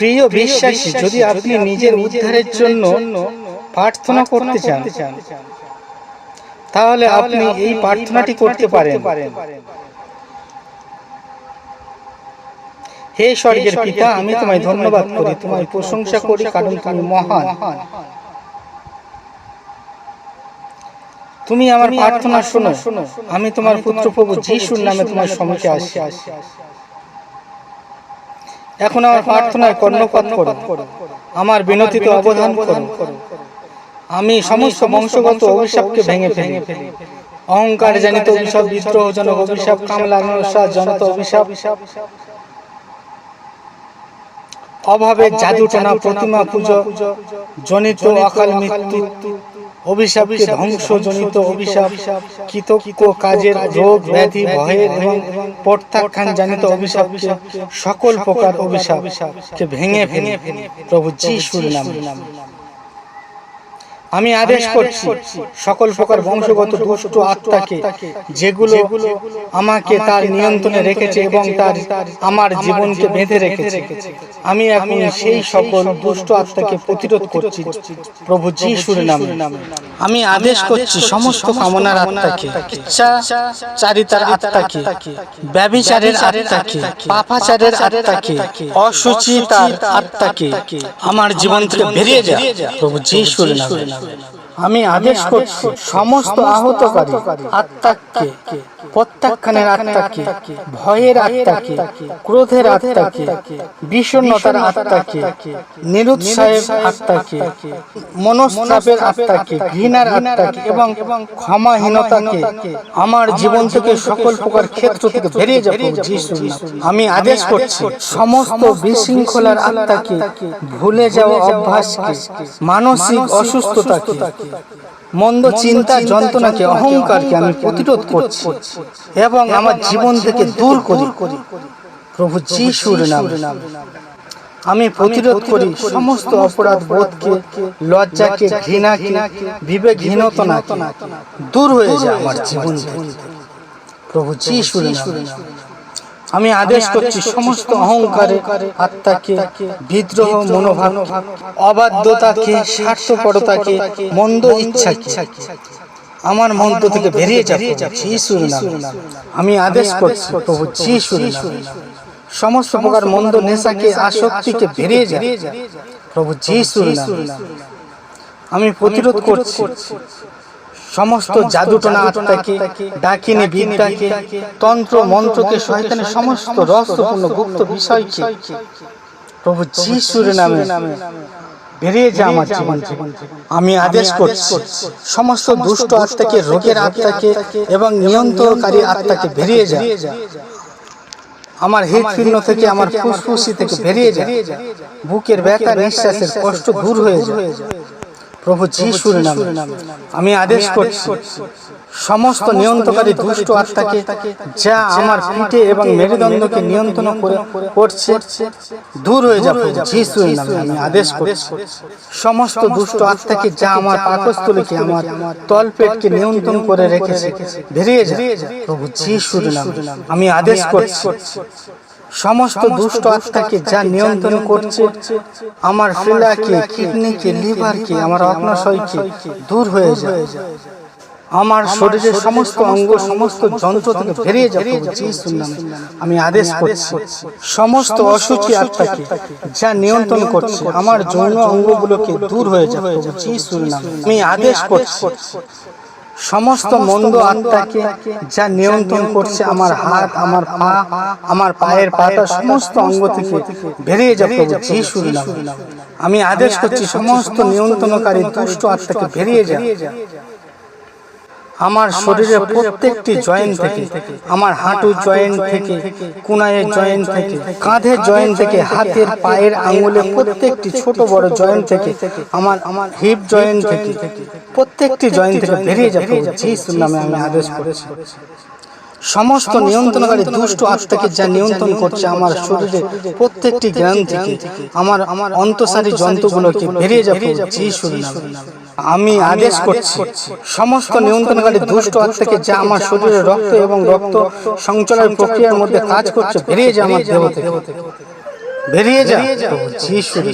প্রিয় বিশ্বাসী যদি আপনি নিজের উদ্ধারের জন্য প্রার্থনা করতে চান তাহলে আপনি এই প্রার্থনাটি করতে পারেন। হে স্বর্গের পিতা আমি তোমায় ধন্যবাদ করি। তোমায় প্রশংসা করি কারণ তুমি মহান। তুমি আমার প্রার্থনা শোনো। আমি তোমার পুত্র প্রভু যিশুর নামে তোমার সম্মুখে আসি। এখন আমার প্রার্থনায় কর্ণপাত করো। আমার বিনতিতে অবদান করো। আমি সমস্ত বংশগত অভিশাপকে ভেঙে ফেলি। অহংকার জানিত অভিশাপ, বিদ্রোহজনক অভিশাপ, কামলা জনত অভিশাপ। অভাবে জাদুটনা প্রতিমা পুজো, জনিত অকাল মৃত্যু। অভিশাপকে ধ্বংসজনিত অভিশাপ কৃতজ্ঞ কাজের রোগ ব্যাধি ভয়ের এবং প্রত্যাখ্যান জানিত অভিশাপ সকল প্রকার অভিশাপ ভেঙে ভেঙে প্রভু যিশুর নামে। আমি আদেশ করছি সকল প্রকার বংশগত দুষ্ট আত্মাকে যেগুলো আমাকে তার নিয়ন্ত্রণে রেখেছে এবং তার আমার জীবনকে বেঁধে রেখেছে। আমি এখন সেই সকল দুষ্ট আত্মাকে প্রতিরোধ করছি। প্রভু যিশুর নামে। আমি আদেশ করছি সমস্ত কামনার আত্মাকে ইচ্ছা চারিতার আত্মাকে ব্যভিচারের আত্মাকে পাপাচারের আত্মাকে অসুচিতার আত্মাকে আমার জীবন থেকে বেরিয়ে যায় প্রভু যিশুর নামে। 对的 আমি আদেশ করছি সমস্ত আহতকারী আত্মাকে প্রত্যাখ্যানের আত্মাকে ভয়ের আত্মাকে ক্রোধের আত্মাকে বিষণ্ণতার আত্মাকে নিরুৎসাহের আত্মাকে মনস্তাপের আত্মাকে ঘৃণার আত্মাকে এবং ক্ষমাহীনতাকে আমার জীবন থেকে সকল প্রকার ক্ষেত্র থেকে বেরিয়ে যাবে আমি আদেশ করছি সমস্ত বিশৃঙ্খলার আত্মাকে ভুলে যাওয়া অভ্যাসকে মানসিক অসুস্থতাকে মন্দ চিন্তা যন্ত্রণাকে অহংকারকে আমি প্রতিরোধ করছি এবং আমার জীবন থেকে দূর করি। প্রভু যিশুর নামে। আমি প্রতিরোধ করি সমস্ত অপরাধ বোধকে লজ্জাকে ঘৃণাকে বিবেকহীনতনাকে দূর হয়ে যায় আমার জীবন প্রভু যিশুর নামে। আমি আদেশ করছি সমস্ত অহংকারে আত্মাকে বিদ্রোহ মনোভাব অবাধ্যতাকে স্বার্থপরতাকে মন্দ ইচ্ছাকে আমার মন্ত্র থেকে বেরিয়ে যাবে। যিশুর নামে। আমি আদেশ করছি প্রভু যিশুর নামে। সমস্ত প্রকার মন্দ নেশাকে আসক্তিকে বেরিয়ে যায় প্রভু যিশুর নামে। আমি প্রতিরোধ করছি। সমস্ত জাদুটনা আত্মাকে ডাকিনি বিদ্যাকে। তন্ত্র মন্ত্রকে শয়তানের সমস্ত রহস্যপূর্ণ গুপ্ত বিষয়কে প্রভু যিশুর নামে বেরিয়ে যা আমার জীবন। আমি আদেশ করছি। সমস্ত দুষ্ট আত্মাকে রোগের আত্মাকে এবং নিয়ন্ত্রণকারী আত্মাকে বেরিয়ে যায় আমার হৃদপিণ্ড থেকে আমার ফুসফুসি থেকে বেরিয়ে যায় বুকের ব্যথা নিঃশ্বাসের কষ্ট দূর হয়ে যায় প্রভু যিশুর নামে। আমি আদেশ করছি সমস্ত নিয়ন্ত্রণকারী দুষ্ট আত্মাকে যা আমার পিঠে এবং মেরুদণ্ডকে নিয়ন্ত্রণ করে করছে দূর হয়ে যাবে। যিশুর নামে আমি আদেশ করছি। সমস্ত দুষ্ট আত্মাকে যা আমার পাকস্থলীকে আমার তলপেটকে নিয়ন্ত্রণ করে রেখেছে। বেরিয়ে যায় প্রভু যিশুর নামে। আমি আদেশ করছি। সমস্ত দুষ্ট আত্মাকে যা নিয়ন্ত্রণ করছে আমার ফিলাকে কিডনিকে লিভারকে আমার অগ্নাশয়কে দূর হয়ে যায়। আমার শরীরের সমস্ত অঙ্গ সমস্ত যন্ত্র থেকে বেরিয়ে যাবে আমি আদেশ করছি সমস্ত অসুচি আত্মাকে যা নিয়ন্ত্রণ করছে আমার যৌন অঙ্গগুলোকে দূর হয়ে যাবে আমি আদেশ করছি। সমস্ত মন্দ আত্মাকে যা নিয়ন্ত্রণ করছে আমার হাত আমার পা আমার পায়ের পাতা সমস্ত অঙ্গ থেকে বেরিয়ে যাবে যিশুর নামে। আমি আদেশ করছি সমস্ত নিয়ন্ত্রণকারী দুষ্ট আত্মাকে বেরিয়ে যায় আমার শরীরের প্রত্যেকটি জয়েন্ট থেকে আমার হাঁটু জয়েন্ট থেকে কুনায়ের জয়েন্ট থেকে কাঁধের জয়েন্ট থেকে হাতের পায়ের আঙুলের প্রত্যেকটি ছোট বড় জয়েন্ট থেকে আমার আমার হিপ জয়েন্ট থেকে প্রত্যেকটি জয়েন্ট থেকে বেরিয়ে যাবে যিশুর নামে আমি আদেশ করেছি। সমস্ত নিয়ন্ত্রণকারী দুষ্ট আত্মাকে যা নিয়ন্ত্রণ করছে আমার শরীরে প্রত্যেকটি জ্ঞান থেকে আমার আমার অন্তঃসারী জন্তুগুলোকে বেরিয়ে যাবে যিশুর আমি আদেশ করছি সমস্ত নিয়ন্ত্রণকারী দুষ্ট আত্মাকে যা আমার শরীরে রক্ত এবং রক্ত সঞ্চালন প্রক্রিয়ার মধ্যে কাজ করছে বেরিয়ে যায় আমার দেহ থেকে বেরিয়ে যা যিশুর।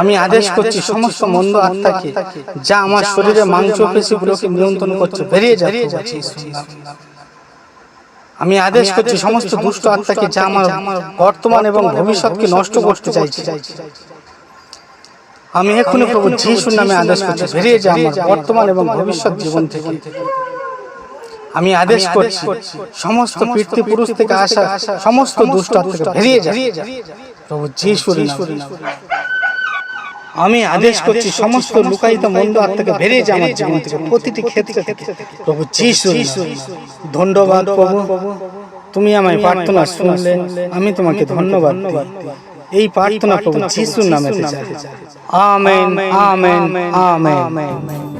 আমি আদেশ করছি সমস্ত মন্দ আত্মাকে যা আমার শরীরে মাংস পেশিগুলোকে নিয়ন্ত্রণ করছে বেরিয়ে যা। আমি আদেশ করছি সমস্ত দুষ্ট আত্মাকে যা আমার বর্তমান এবং ভবিষ্যৎকে নষ্ট করতে চাইছে। আমি এখনই প্রভু যিশুর নামে আদেশ করছি বেরিয়ে যা আমার বর্তমান এবং ভবিষ্যৎ জীবন থেকে। আমি আদেশ করছি সমস্ত পিতৃ পুরুষ থেকে আসা সমস্ত দুষ্ট আত্মাকে বেরিয়ে যা। প্রভু যিশুর নামে। আমি আদেশ করছি সমস্ত লুকায়িত মন্দ আত্মাকে বেরিয়ে যা আমার জীবন থেকে প্রতিটি ক্ষেত্রে প্রভু যিশু ধন্যবাদ প্রভু। তুমি আমায় প্রার্থনা শুনলে আমি তোমাকে ধন্যবাদ দিই। এই প্রার্থনা প্রভু যিশুর নামে আমেন আমেন আমেন। আমেন।